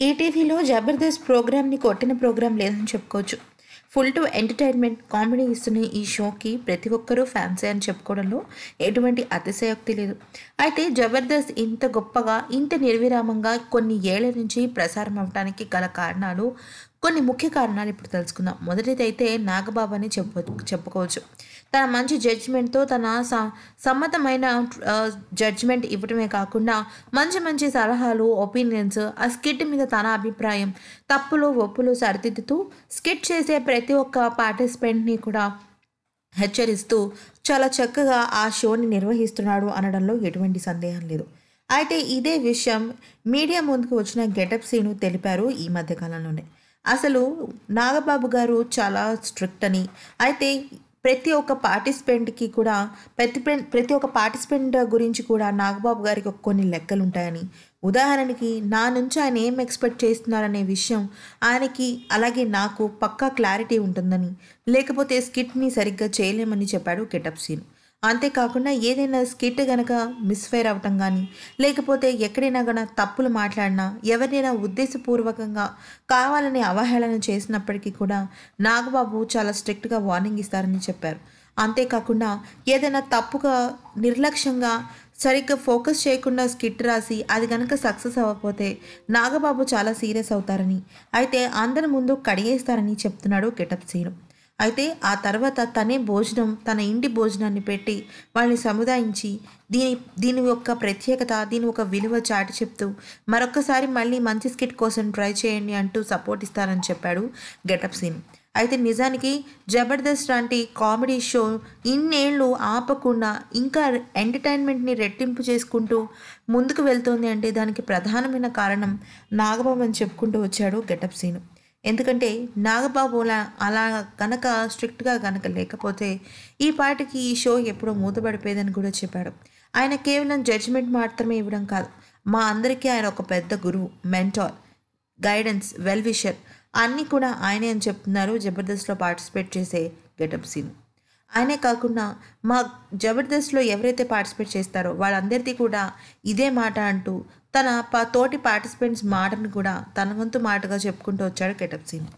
ఈటీవీలో జబర్దస్త్ ప్రోగ్రామ్ని కొట్టిన ప్రోగ్రాం లేదని చెప్పుకోవచ్చు. ఫుల్ టు ఎంటర్టైన్మెంట్ కామెడీ ఇస్తున్న ఈ షోకి ప్రతి ఒక్కరూ ఫ్యాన్సే అని చెప్పుకోవడంలో ఎటువంటి అతిశయోక్తి లేదు. అయితే జబర్దస్త్ ఇంత గొప్పగా ఇంత నిర్విరామంగా కొన్ని ఏళ్ళ నుంచి ప్రసారం అవడానికి గల కారణాలు కొన్ని ముఖ్య కారణాలు ఇప్పుడు తెలుసుకుందాం. మొదటిదైతే నాగబాబు అని చెప్ప చెప్పుకోవచ్చు. తన మంచి జడ్జిమెంట్తో తన స సమ్మతమైన జడ్జిమెంట్ ఇవ్వడమే కాకుండా మంచి మంచి సలహాలు ఒపీనియన్స్ ఆ స్కిట్ మీద తన అభిప్రాయం తప్పులు ఒప్పులు సరిదిద్దుతూ స్కిట్ చేసే ప్రతి ఒక్క పార్టిసిపెంట్ని కూడా హెచ్చరిస్తూ చాలా చక్కగా ఆ షోని నిర్వహిస్తున్నాడు అనడంలో ఎటువంటి సందేహం లేదు. అయితే ఇదే విషయం మీడియా ముందుకు వచ్చిన గెటప్ సీను తెలిపారు ఈ మధ్యకాలంలోనే. అసలు నాగబాబు గారు చాలా స్ట్రిక్ట్ అని. అయితే ప్రతి ఒక్క పార్టిసిపెంట్కి కూడా ప్రతి ప్రతి ఒక్క పార్టిసిపెంట్ గురించి కూడా నాగబాబు గారికి కొన్ని లెక్కలు ఉంటాయని. ఉదాహరణకి నా నుంచి ఆయన ఏం ఎక్స్పెక్ట్ చేస్తున్నారనే విషయం ఆయనకి అలాగే నాకు పక్కా క్లారిటీ ఉంటుందని. లేకపోతే స్కిట్ని సరిగ్గా చేయలేమని చెప్పాడు కెటప్ సీన్. అంతేకాకుండా ఏదైనా స్కిట్ గనక మిస్ఫైర్ అవటం కానీ లేకపోతే ఎక్కడైనా గన తప్పులు మాట్లాడినా ఎవరినైనా ఉద్దేశపూర్వకంగా కావాలని అవహేళన చేసినప్పటికీ కూడా నాగబాబు చాలా స్ట్రిక్ట్గా వార్నింగ్ ఇస్తారని చెప్పారు. అంతేకాకుండా ఏదైనా తప్పుగా నిర్లక్ష్యంగా సరిగ్గా ఫోకస్ చేయకుండా స్కిట్ రాసి అది కనుక సక్సెస్ అవ్వకపోతే నాగబాబు చాలా సీరియస్ అవుతారని అయితే అందరి ముందు కడిగేస్తారని చెప్తున్నాడు గెటప్ సీను. అయితే ఆ తర్వాత తనే భోజనం తన ఇంటి భోజనాన్ని పెట్టి వాళ్ళని సముదాయించి దీని దీని యొక్క ప్రత్యేకత దీని ఒక విలువ చాటి చెప్తూ మరొకసారి మళ్ళీ మంచి స్కిట్ కోసం ట్రై చేయండి అంటూ సపోర్ట్ ఇస్తారని చెప్పాడు గెటప్ సీన్. అయితే నిజానికి జబర్దస్త్ లాంటి కామెడీ షో ఇన్నేళ్ళు ఆపకుండా ఇంకా ఎంటర్టైన్మెంట్ని రెట్టింపు చేసుకుంటూ ముందుకు వెళ్తోంది అంటే దానికి ప్రధానమైన కారణం నాగబాబు అని చెప్పుకుంటూ వచ్చాడు గెటప్ సీను. ఎందుకంటే నాగబాబు అలా కనుక స్ట్రిక్ట్గా కనుక లేకపోతే ఈ పాటికి ఈ షో ఎప్పుడో మూతపడిపోయేదని కూడా చెప్పాడు. ఆయన కేవలం జడ్జిమెంట్ మాత్రమే ఇవ్వడం కాదు. మా అందరికీ ఆయన ఒక పెద్ద గురువు మెంటార్ గైడెన్స్ వెల్ విషర్ అన్నీ కూడా ఆయనే అని చెప్తున్నారు. జబర్దస్త్లో పార్టిసిపేట్ చేసే గెటప్ సీన్. ఆయనే కాకుండా మా జబర్దస్త్లో ఎవరైతే పార్టిసిపేట్ చేస్తారో వాళ్ళందరిది కూడా ఇదే మాట అంటూ తన తోటి పార్టిసిపెంట్స్ మాటను కూడా తన వంతు మాటగా చెప్పుకుంటూ వచ్చాడు కెటప్ సింగ్